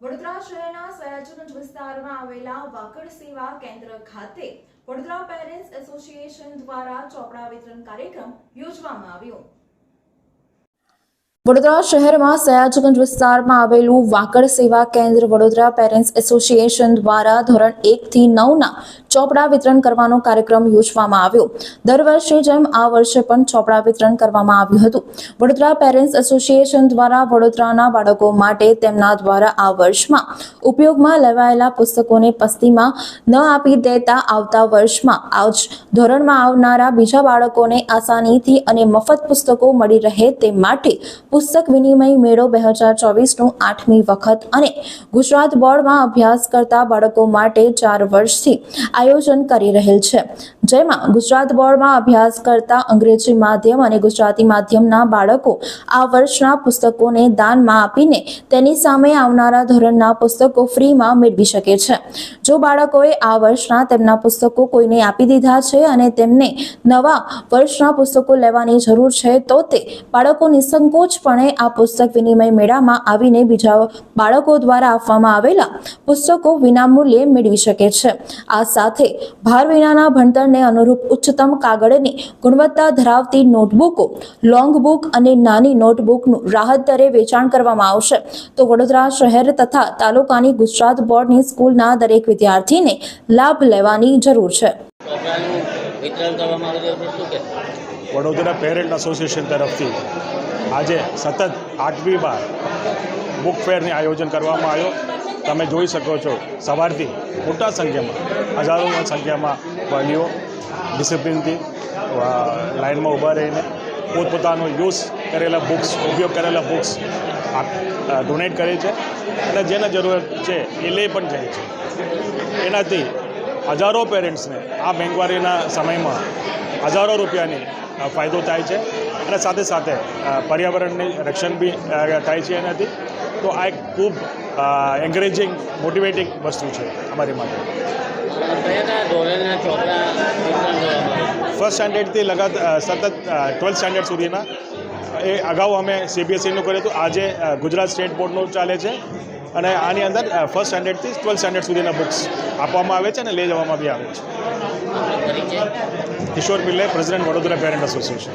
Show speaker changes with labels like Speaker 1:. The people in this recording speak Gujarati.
Speaker 1: વડોદરા શહેરના સયાજીગંજ વિસ્તારમાં આવેલા વાકડ સેવા કેન્દ્ર ખાતે વડોદરા પેરેન્ટ્સ એસોસિએશન દ્વારા ચોપડા વિતરણ કાર્યક્રમ યોજવામાં આવ્યો. વડોદરા શહેરમાં સયાજગંજ વિસ્તારમાં આવેલું વાકડ સેવા કેન્દ્ર વડોદરા પેરેન્ટ્સ એસોસિએશન દ્વારા ધોરણ એકથી નવના ચોપડા વિતરણ કરવાનો કાર્યક્રમ યોજવામાં આવ્યો. દર વર્ષે જેમ આ વર્ષે પણ ચોપડા વિતરણ કરવામાં આવ્યું હતું. વડોદરા પેરેન્ટ્સ એસોસિએશન દ્વારા વડોદરાના બાળકો માટે તેમના દ્વારા આ વર્ષમાં ઉપયોગમાં લેવાયેલા પુસ્તકોને પસ્તીમાં ન આપી દેતા આવતા વર્ષમાં આજ ધોરણમાં આવનારા બીજા બાળકોને આસાનીથી અને મફત પુસ્તકો મળી રહે તે માટે પુસ્તક વિનિમય મેળો બે હજાર ચોવીસનું આઠમી વખત અને ગુજરાત બોર્ડમાં અભ્યાસ કરતા બાળકો માટે ચાર વર્ષથી આયોજન કરી રહેલ છે. જેમાં ગુજરાત બોર્ડમાં અભ્યાસ કરતા અંગ્રેજી માધ્યમ અને ગુજરાતી માધ્યમના બાળકો આ વર્ષના પુસ્તકોને દાનમાં આપીને તેની સામે આવનારા ધોરણના પુસ્તકો ફ્રીમાં મેળવી શકે છે. જો બાળકોએ આ વર્ષના તેમના પુસ્તકો કોઈને આપી દીધા છે અને તેમને નવા વર્ષના પુસ્તકો લેવાની જરૂર છે, તો તે બાળકો નિસંકોચપણે આ પુસ્તક વિનિમય મેળામાં આવીને બીજા બાળકો દ્વારા આપવામાં આવેલા પુસ્તકો વિનામૂલ્યે મેળવી શકે છે. આ સાથે ભાર વિનાના ભણતરને અનુરૂપ ઉચ્ચતમ કાગળની ગુણવત્તા ધરાવતી નોટબુકો લોંગબુક અને નાની નોટબુકનું રાહત દરે વેચાણ કરવામાં આવશે. તો વડોદરા શહેર તથા તાલુકાની ગુજરાત બોર્ડની સ્કૂલના દરેક વિદ્યાર્થીને લાભ લેવાની જરૂર છે.
Speaker 2: વડોદરા પેરેન્ટ એસોસિએશન તરફથી આજે સતત આઠમી બાર બુક ફેરનું આયોજન કરવામાં આવ્યો. તમે જોઈ શકો છો, સવારથી મોટા સંખ્યામાં હજારોની સંખ્યામાં વાલીઓ ડિસિપ્લિનથી લાઇનમાં ઊભા રહીને પોતપોતાનો યુઝ કરેલા બુક્સ, ઉપયોગ કરેલા બુક્સ ડોનેટ કરે છે અને જેને જરૂરત છે એ લે પણ જાય છે. એનાથી હજારો પેરેન્ટ્સને આ બેંકવારીના સમયમાં હજારો રૂપિયાની ફાયદો થાય છે. અને સાથે સાથે પર્યાવરણની રક્ષણ બી થાય છે એનાથી. તો આ એક ખૂબ એન્કરેજિંગ મોટિવેટિંગ વસ્તુ છે અમારી માટે. ફર્સ્ટ સ્ટાન્ડર્ડથી લગાત સતત ટ્વેલ્થ સ્ટાન્ડર્ડ સુધીના, એ અગાઉ અમે સીબીએસઈનું કર્યું હતું. આજે ગુજરાત સ્ટેટ બોર્ડનું ચાલે છે. અને આની અંદર ફર્સ્ટ સ્ટાન્ડર્ડથી ટ્વેલ્થ સ્ટાન્ડર્ડ સુધીના બુક્સ આપવામાં આવે છે અને લઈ જવામાં બી આવે છે. Kishore Pillai president Vadodara parent association